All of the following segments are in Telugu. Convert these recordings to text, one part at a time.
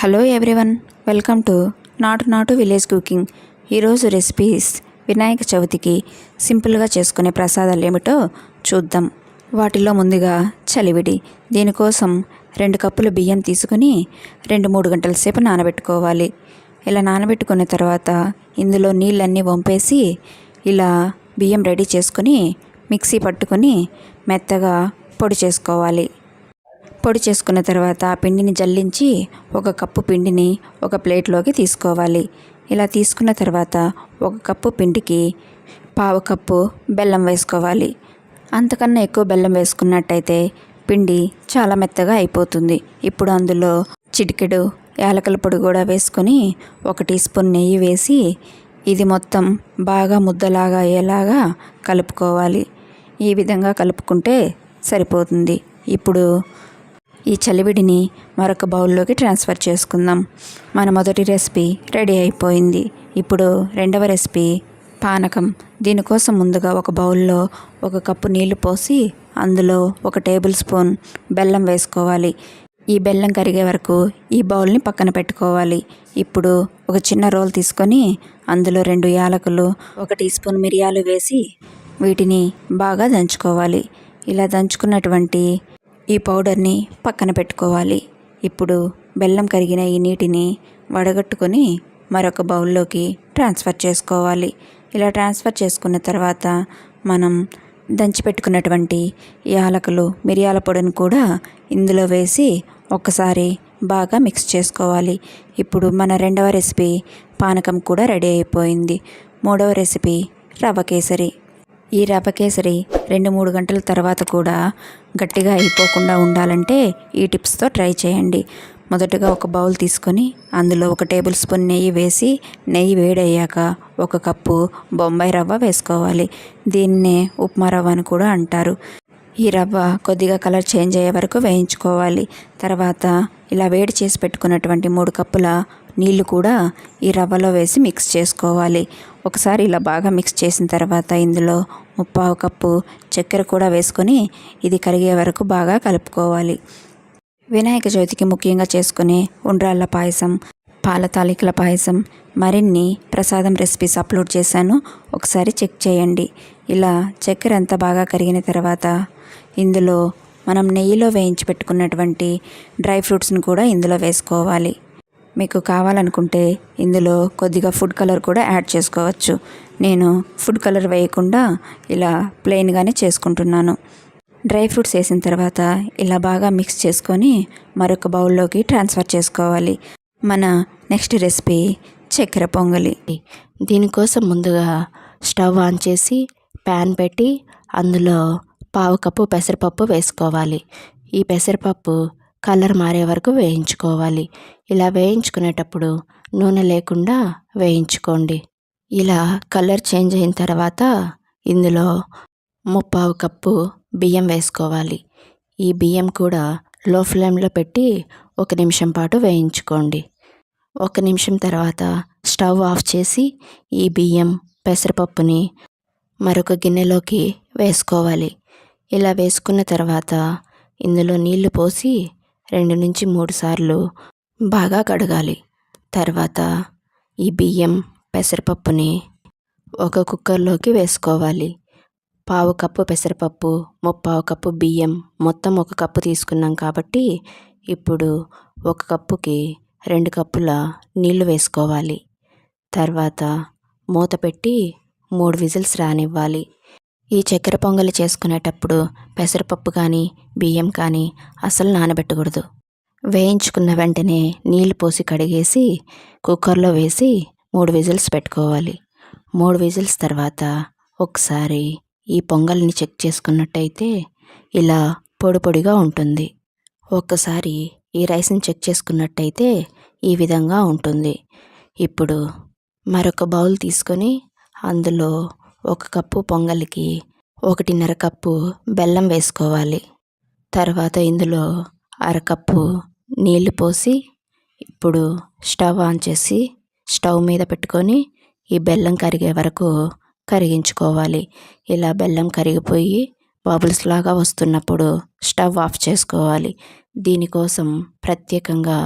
Hello everyone welcome to Natu Natu village cooking ఈరోజు రెసిపీస్ వినాయక చవితికి సింపుల్గా చేసుకునే ప్రసాదాలు ఏమిటో చూద్దాం. వాటిలో ముందుగా చలివిడి. దీనికోసం రెండు కప్పులు బియ్యం తీసుకుని రెండు మూడు గంటల సేపు నానబెట్టుకోవాలి. ఇలా నానబెట్టుకున్న తర్వాత ఇందులో నీళ్ళన్నీ వంపేసి ఇలా బియ్యం రెడీ చేసుకుని మిక్సీ పట్టుకొని మెత్తగా పొడి చేసుకోవాలి. పొడి చేసుకున్న తర్వాత ఆ పిండిని జల్లించి ఒక కప్పు పిండిని ఒక ప్లేట్లోకి తీసుకోవాలి. ఇలా తీసుకున్న తర్వాత ఒక కప్పు పిండికి పావు కప్పు బెల్లం వేసుకోవాలి. అంతకన్నా ఎక్కువ బెల్లం వేసుకున్నట్టయితే పిండి చాలా మెత్తగా అయిపోతుంది. ఇప్పుడు అందులో చిటికెడు యాలకల పొడి కూడా వేసుకొని ఒక టీ స్పూన్ నెయ్యి వేసి ఇది మొత్తం బాగా ముద్దలాగా అయ్యేలాగా కలుపుకోవాలి. ఈ విధంగా కలుపుకుంటే సరిపోతుంది. ఇప్పుడు ఈ చలివిడిని మరొక బౌల్లోకి ట్రాన్స్ఫర్ చేసుకుందాం. మన మొదటి రెసిపీ రెడీ అయిపోయింది. ఇప్పుడు రెండవ రెసిపీ పానకం. దీనికోసం ముందుగా ఒక బౌల్లో ఒక కప్పు నీళ్ళు పోసి అందులో ఒక టేబుల్ స్పూన్ బెల్లం వేసుకోవాలి. ఈ బెల్లం కరిగే వరకు ఈ బౌల్ని పక్కన పెట్టుకోవాలి. ఇప్పుడు ఒక చిన్న రోల్ తీసుకొని అందులో రెండు యాలకులు ఒక టీ స్పూన్ మిరియాలు వేసి వీటిని బాగా దంచుకోవాలి. ఇలా దంచుకున్నటువంటి ఈ పౌడర్ని పక్కన పెట్టుకోవాలి. ఇప్పుడు బెల్లం కరిగిన ఈ నీటిని వడగట్టుకొని మరొక బౌల్లోకి ట్రాన్స్ఫర్ చేసుకోవాలి. ఇలా ట్రాన్స్ఫర్ చేసుకున్న తర్వాత మనం దంచిపెట్టుకున్నటువంటి యాలకులు మిరియాల పొడిని కూడా ఇందులో వేసి ఒక్కసారి బాగా మిక్స్ చేసుకోవాలి. ఇప్పుడు మన రెండవ రెసిపీ పానకం కూడా రెడీ అయిపోయింది. మూడవ రెసిపీ రవ్వ కేసరి. ఈ రవ్వ కేసరి రెండు మూడు గంటల తర్వాత కూడా గట్టిగా అయిపోకుండా ఉండాలంటే ఈ టిప్స్తో ట్రై చేయండి. మొదటగా ఒక బౌల్ తీసుకొని అందులో ఒక టేబుల్ స్పూన్ నెయ్యి వేసి నెయ్యి వేడయ్యాక ఒక కప్పు బొంబాయి రవ్వ వేసుకోవాలి. దీన్నే ఉప్మా రవ్వ అని కూడా అంటారు. ఈ రవ్వ కొద్దిగా కలర్ చేంజ్ అయ్యే వరకు వేయించుకోవాలి. తర్వాత ఇలా వేడి చేసి పెట్టుకున్నటువంటి మూడు కప్పుల నీళ్ళు కూడా ఈ రవ్వలో వేసి మిక్స్ చేసుకోవాలి. ఒకసారి ఇలా బాగా మిక్స్ చేసిన తర్వాత ఇందులో ముప్పావు కప్పు చక్కెర కూడా వేసుకొని ఇది కరిగే వరకు బాగా కలుపుకోవాలి. వినాయక చవితికి ముఖ్యంగా చేసుకునే ఉండ్రాళ్ళ పాయసం పాల తాలికల పాయసం మరిన్ని ప్రసాదం రెసిపీస్ అప్లోడ్ చేశాను. ఒకసారి చెక్ చేయండి. ఇలా చక్కెర అంతా బాగా కరిగిన తర్వాత ఇందులో మనం నెయ్యిలో వేయించి పెట్టుకున్నటువంటి డ్రై ఫ్రూట్స్ని కూడా ఇందులో వేసుకోవాలి. మీకు కావాలనుకుంటే ఇందులో కొద్దిగా ఫుడ్ కలర్ కూడా యాడ్ చేసుకోవచ్చు. నేను ఫుడ్ కలర్ వేయకుండా ఇలా ప్లెయిన్గానే చేసుకుంటున్నాను. డ్రై ఫ్రూట్స్ వేసిన తర్వాత ఇలా బాగా మిక్స్ చేసుకొని మరొక బౌల్లోకి ట్రాన్స్ఫర్ చేసుకోవాలి. మన నెక్స్ట్ రెసిపీ చక్కెర పొంగలి. దీనికోసం ముందుగా స్టవ్ ఆన్ చేసి ప్యాన్ పెట్టి అందులో పావు కప్పు పెసరపప్పు వేసుకోవాలి. ఈ పెసరపప్పు కలర్ మారే వరకు వేయించుకోవాలి. ఇలా వేయించుకునేటప్పుడు నూనె లేకుండా వేయించుకోండి. ఇలా కలర్ చేంజ్ అయిన తర్వాత ఇందులో ముప్పావు కప్పు బియ్యం వేసుకోవాలి. ఈ బియ్యం కూడా లో ఫ్లేమ్లో పెట్టి ఒక నిమిషం పాటు వేయించుకోండి. ఒక నిమిషం తర్వాత స్టవ్ ఆఫ్ చేసి ఈ బియ్యం పెసరపప్పుని మరొక గిన్నెలోకి వేసుకోవాలి. ఇలా వేసుకున్న తర్వాత ఇందులో నీళ్ళు పోసి రెండు నుంచి మూడు సార్లు బాగా కడగాలి. తర్వాత ఈ బియ్యం పెసరపప్పుని ఒక కుక్కర్లోకి వేసుకోవాలి. పావు కప్పు పెసరపప్పు ముప్పావు కప్పు బియ్యం మొత్తం ఒక కప్పు తీసుకున్నాం కాబట్టి ఇప్పుడు ఒక కప్పుకి రెండు కప్పుల నీళ్ళు వేసుకోవాలి. తర్వాత మూత పెట్టి మూడు విజిల్స్ రానివ్వాలి. ఈ చక్కెర పొంగలి చేసుకునేటప్పుడు పెసరపప్పు కానీ బియ్యం కానీ అసలు నానబెట్టకూడదు. వేయించుకున్న వెంటనే నీళ్ళు పోసి కడిగేసి కుక్కర్లో వేసి మూడు విజిల్స్ పెట్టుకోవాలి. మూడు విజిల్స్ తర్వాత ఒకసారి ఈ పొంగల్ని చెక్ చేసుకున్నట్టయితే ఇలా పొడి పొడిగా ఉంటుంది. ఒక్కసారి ఈ రైస్ని చెక్ చేసుకున్నట్టయితే ఈ విధంగా ఉంటుంది. ఇప్పుడు మరొక బౌల్ తీసుకొని అందులో ఒక కప్పు పొంగలికి ఒకటిన్నర కప్పు బెల్లం వేసుకోవాలి. తర్వాత ఇందులో అరకప్పు నీళ్ళు పోసి ఇప్పుడు స్టవ్ ఆన్ చేసి స్టవ్ మీద పెట్టుకొని ఈ బెల్లం కరిగే వరకు కరిగించుకోవాలి. ఇలా బెల్లం కరిగిపోయి బబుల్స్ లాగా వస్తున్నప్పుడు స్టవ్ ఆఫ్ చేసుకోవాలి. దీనికోసం ప్రత్యేకంగా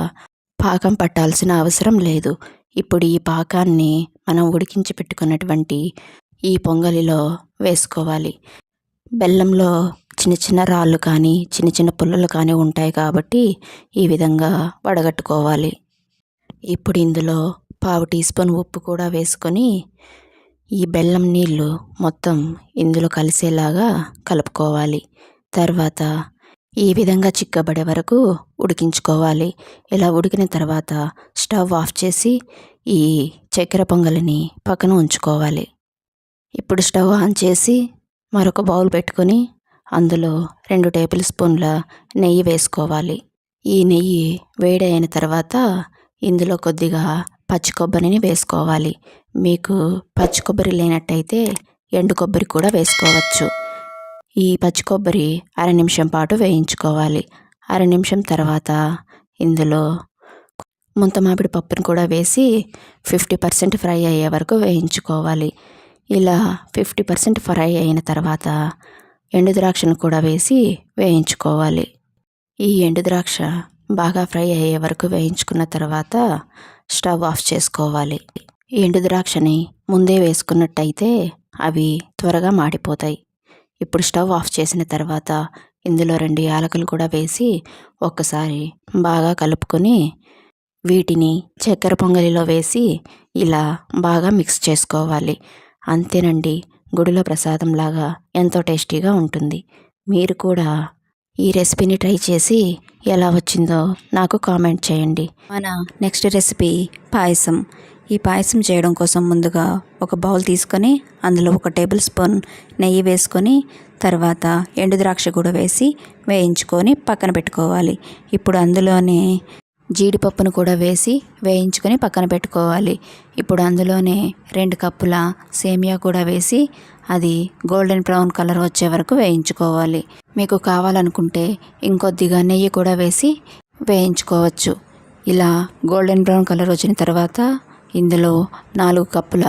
పాకం పట్టాల్సిన అవసరం లేదు. ఇప్పుడు ఈ పాకాన్ని మనం ఉడికించి పెట్టుకున్నటువంటి ఈ పొంగలిలో వేసుకోవాలి. బెల్లంలో చిన్న చిన్న రాళ్ళు కానీ చిన్న చిన్న పుల్లలు కానీ ఉంటాయి కాబట్టి ఈ విధంగా వడగట్టుకోవాలి. ఇప్పుడు ఇందులో పావు టీ స్పూన్ ఉప్పు కూడా వేసుకొని ఈ బెల్లం నీళ్ళు మొత్తం ఇందులో కలిసేలాగా కలుపుకోవాలి. తర్వాత ఈ విధంగా చిక్కబడే వరకు ఉడికించుకోవాలి. ఇలా ఉడికిన తర్వాత స్టవ్ ఆఫ్ చేసి ఈ చక్కెర పొంగలిని పక్కన ఉంచుకోవాలి. ఇప్పుడు స్టవ్ ఆన్ చేసి మరొక బౌల్ పెట్టుకొని అందులో రెండు టేబుల్ స్పూన్ల నెయ్యి వేసుకోవాలి. ఈ నెయ్యి వేడైన తర్వాత ఇందులో కొద్దిగా పచ్చి కొబ్బరిని వేసుకోవాలి. మీకు పచ్చి కొబ్బరి లేనట్టయితే ఎండు కొబ్బరి కూడా వేసుకోవచ్చు. ఈ పచ్చి కొబ్బరి అర నిమిషం పాటు వేయించుకోవాలి. అర నిమిషం తర్వాత ఇందులో ముంత మామిడి పప్పును కూడా వేసి ఫిఫ్టీ పర్సెంట్ ఫ్రై అయ్యే వరకు వేయించుకోవాలి. ఇలా ఫిఫ్టీ పర్సెంట్ ఫ్రై అయిన తర్వాత ఎండు ద్రాక్షను కూడా వేసి వేయించుకోవాలి. ఈ ఎండు ద్రాక్ష బాగా ఫ్రై అయ్యే వరకు వేయించుకున్న తర్వాత స్టవ్ ఆఫ్ చేసుకోవాలి. ఎండు ద్రాక్షని ముందే వేసుకున్నట్టయితే అవి త్వరగా మాడిపోతాయి. ఇప్పుడు స్టవ్ ఆఫ్ చేసిన తర్వాత ఇందులో రెండు యాలకులు కూడా వేసి ఒక్కసారి బాగా కలుపుకొని వీటిని చక్కెర పొంగలిలో వేసి ఇలా బాగా మిక్స్ చేసుకోవాలి. అంతేనండి గుడిలో ప్రసాదంలాగా ఎంతో టేస్టీగా ఉంటుంది. మీరు కూడా ఈ రెసిపీని ట్రై చేసి ఎలా వచ్చిందో నాకు కామెంట్ చేయండి. మన నెక్స్ట్ రెసిపీ పాయసం. ఈ పాయసం చేయడం కోసం ముందుగా ఒక బౌల్ తీసుకొని అందులో ఒక టేబుల్ స్పూన్ నెయ్యి వేసుకొని తర్వాత ఎండు ద్రాక్ష కూడా వేసి వేయించుకొని పక్కన పెట్టుకోవాలి. ఇప్పుడు అందులోనే జీడిపప్పును కూడా వేసి వేయించుకొని పక్కన పెట్టుకోవాలి. ఇప్పుడు అందులోనే రెండు కప్పుల సేమియా కూడా వేసి అది గోల్డెన్ బ్రౌన్ కలర్ వచ్చే వరకు వేయించుకోవాలి. మీకు కావాలనుకుంటే ఇంకొద్దిగా నెయ్యి కూడా వేసి వేయించుకోవచ్చు. ఇలా గోల్డెన్ బ్రౌన్ కలర్ వచ్చిన తర్వాత ఇందులో నాలుగు కప్పుల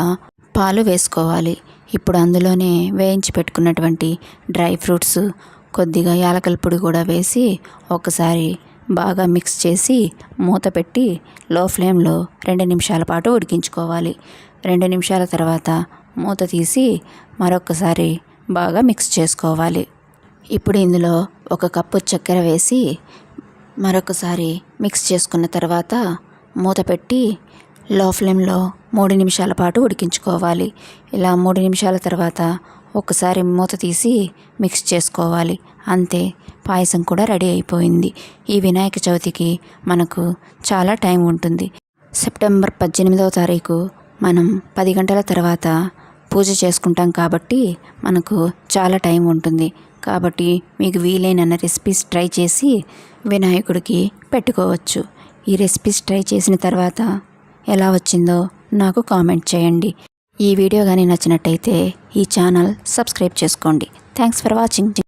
పాలు వేసుకోవాలి. ఇప్పుడు అందులోనే వేయించి పెట్టుకున్నటువంటి డ్రై ఫ్రూట్స్ కొద్దిగా యాలకల పొడి కూడా వేసి ఒకసారి బాగా మిక్స్ చేసి మూత పెట్టి లో ఫ్లేమ్లో రెండు నిమిషాల పాటు ఉడికించుకోవాలి. రెండు నిమిషాల తర్వాత మూత తీసి మరొకసారి బాగా మిక్స్ చేసుకోవాలి. ఇప్పుడు ఇందులో ఒక కప్పు చక్కెర వేసి మరొకసారి మిక్స్ చేసుకున్న తర్వాత మూత పెట్టి లో ఫ్లేమ్లో మూడు నిమిషాల పాటు ఉడికించుకోవాలి. ఇలా మూడు నిమిషాల తర్వాత ఒకసారి మూత తీసి మిక్స్ చేసుకోవాలి. అంతే పాయసం కూడా రెడీ అయిపోయింది. ఈ వినాయక చవితికి మనకు చాలా టైం ఉంటుంది. సెప్టెంబర్ పద్దెనిమిదవ తారీఖు మనం పది గంటల తర్వాత పూజ చేసుకుంటాం కాబట్టి మనకు చాలా టైం ఉంటుంది. కాబట్టి మీకు వీలైన రెసిపీస్ ట్రై చేసి వినాయకుడికి పెట్టుకోవచ్చు. ఈ రెసిపీస్ ట్రై చేసిన తర్వాత ఎలా వచ్చిందో నాకు కామెంట్ చేయండి. ఈ వీడియో కానీ నచ్చినట్టయితే ఈ ఛానల్ సబ్స్క్రైబ్ చేసుకోండి. Thanks for watching